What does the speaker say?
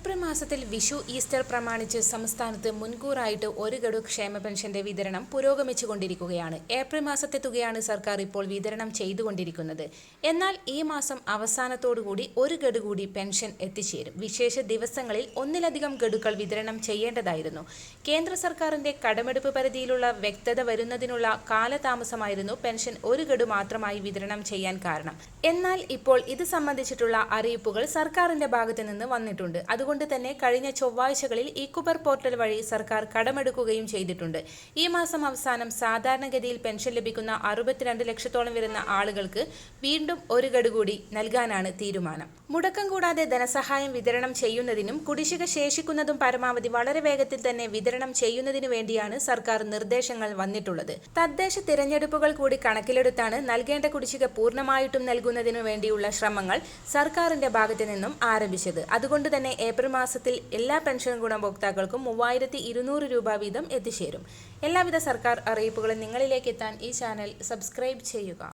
sempre മാസത്തിൽ Vishu Easter പ്രമാണിച്ച് സംസ്ഥാനത്ത് മുൻകൂറായിട്ട് ഒരു ഗഡു ക്ഷേമ പെൻഷന്റെ വിതരണം പുരോഗമിച്ചുകൊണ്ടിരിക്കുകയാണ്. ഏപ്രിൽ മാസത്തെ തുകയാണ് സർക്കാർ ഇപ്പോൾ വിതരണം ചെയ്തുകൊണ്ടിരിക്കുന്നത്. എന്നാൽ ഈ മാസം അവസാനത്തോടുകൂടി ഒരു ഗഡു കൂടി പെൻഷൻ എത്തിച്ചേരും. വിശേഷ ദിവസങ്ങളിൽ ഒന്നിലധികം ഗഡുക്കൾ വിതരണം ചെയ്യേണ്ടതായിരുന്നു. കേന്ദ്ര സർക്കാരിന്റെ കടമെടുപ്പ് പരിധിയിലുള്ള വ്യക്തത വരുന്നതിനുള്ള കാലതാമസമായിരുന്നു പെൻഷൻ ഒരു ഗഡു മാത്രമായി വിതരണം ചെയ്യാൻ കാരണം. എന്നാൽ ഇപ്പോൾ ഇത് സംബന്ധിച്ചിട്ടുള്ള അറിയിപ്പുകൾ സർക്കാരിന്റെ ഭാഗത്ത് നിന്ന് വന്നിട്ടുണ്ട്. അതുകൊണ്ട് തന്നെ കഴിഞ്ഞ ചൊവ്വാഴ്ചകളിൽ ഇക്കുബർ പോർട്ടൽ വഴി സർക്കാർ കടമെടുക്കുകയും ചെയ്തിട്ടുണ്ട്. ഈ മാസം അവസാനം സാധാരണഗതിയിൽ പെൻഷൻ ലഭിക്കുന്ന അറുപത്തിരണ്ട് ലക്ഷത്തോളം വരുന്ന ആളുകൾക്ക് വീണ്ടും ഒരു ഗഡു കൂടി നൽകാനാണ് തീരുമാനം. മുടക്കം കൂടാതെ ധനസഹായം വിതരണം ചെയ്യുന്നതിനും കുടിശ്ശിക ശേഷിക്കുന്നതും പരമാവധി വളരെ വേഗത്തിൽ തന്നെ വിതരണം ചെയ്യുന്നതിനു വേണ്ടിയാണ് സർക്കാർ നിർദ്ദേശങ്ങൾ വന്നിട്ടുള്ളത്. തദ്ദേശ തിരഞ്ഞെടുപ്പുകൾ കൂടി കണക്കിലെടുത്താണ് നൽകേണ്ട കുടിശ്ശിക പൂർണമായിട്ടും നൽകുന്നതിനു വേണ്ടിയുള്ള ശ്രമങ്ങൾ സർക്കാരിന്റെ ഭാഗത്തു നിന്നും ആരംഭിച്ചത്. അതുകൊണ്ട് തന്നെ ഏപ്രിൽ മാസത്തിൽ എല്ലാ പെൻഷൻ ഗുണഭോക്താക്കൾക്കും മൂവായിരത്തി ഇരുന്നൂറ് രൂപ വീതം എത്തിച്ചേരും. എല്ലാവിധ സർക്കാർ അറിയിപ്പുകളും നിങ്ങളിലേക്ക് എത്താൻ ഈ ചാനൽ സബ്സ്ക്രൈബ് ചെയ്യുക.